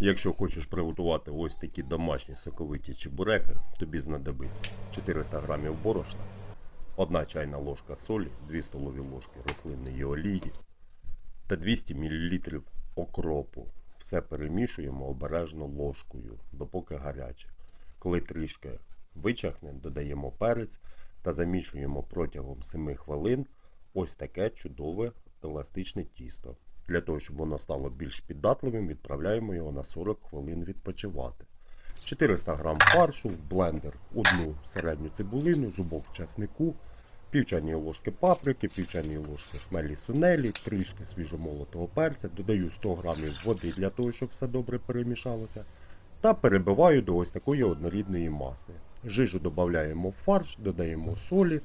Якщо хочеш приготувати ось такі домашні соковиті чебуреки, тобі знадобиться 400 г борошна, 1 чайна ложка солі, 2 столові ложки рослинної олії та 200 мл окропу. Все перемішуємо обережно ложкою, допоки гаряче. Коли трішки вичахне, додаємо перець та замішуємо протягом 7 хвилин ось таке чудове еластичне тісто. Для того, щоб воно стало більш піддатливим, відправляємо його на 40 хвилин відпочивати. 400 г фаршу блендер, одну середню цибулину, зубок часнику, пів чайної ложки паприки, пів чайної ложки хмелі сунелі, трішки свіжомолотого перця, додаю 100 г води для того, щоб все добре перемішалося. Та перебиваю до ось такої однорідної маси. Жижу додаємо в фарш, додаємо солі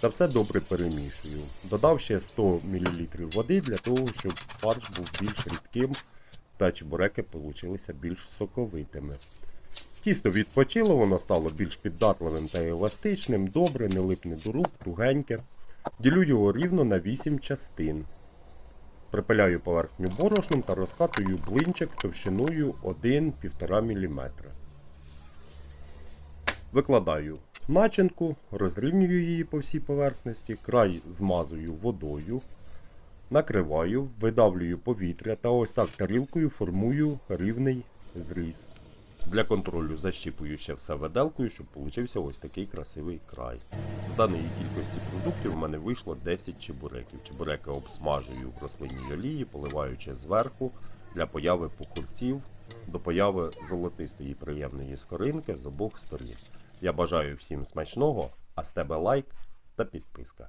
та все добре перемішую. Додав ще 100 мл води для того, щоб фарш був більш рідким та чебуреки получилися більш соковитими. Тісто відпочило, воно стало більш піддатливим та еластичним, добре, не липне до рук, тугеньке. Ділю його рівно на 8 частин. Припиляю поверхню борошном та розкатую блинчик товщиною 1-1,5 мм. Викладаю начинку, розрівнюю її по всій поверхності, край змазую водою, накриваю, видавлюю повітря та ось так тарілкою формую рівний зріз. Для контролю защіпую ще все виделкою, щоб получився ось такий красивий край. З даної кількості продуктів в мене вийшло 10 чебуреків. Чебуреки обсмажую в рослинній олії, поливаючи зверху для появи пухурців до появи золотистої приємної скоринки з обох сторін. Я бажаю всім смачного, а з тебе лайк та підписка.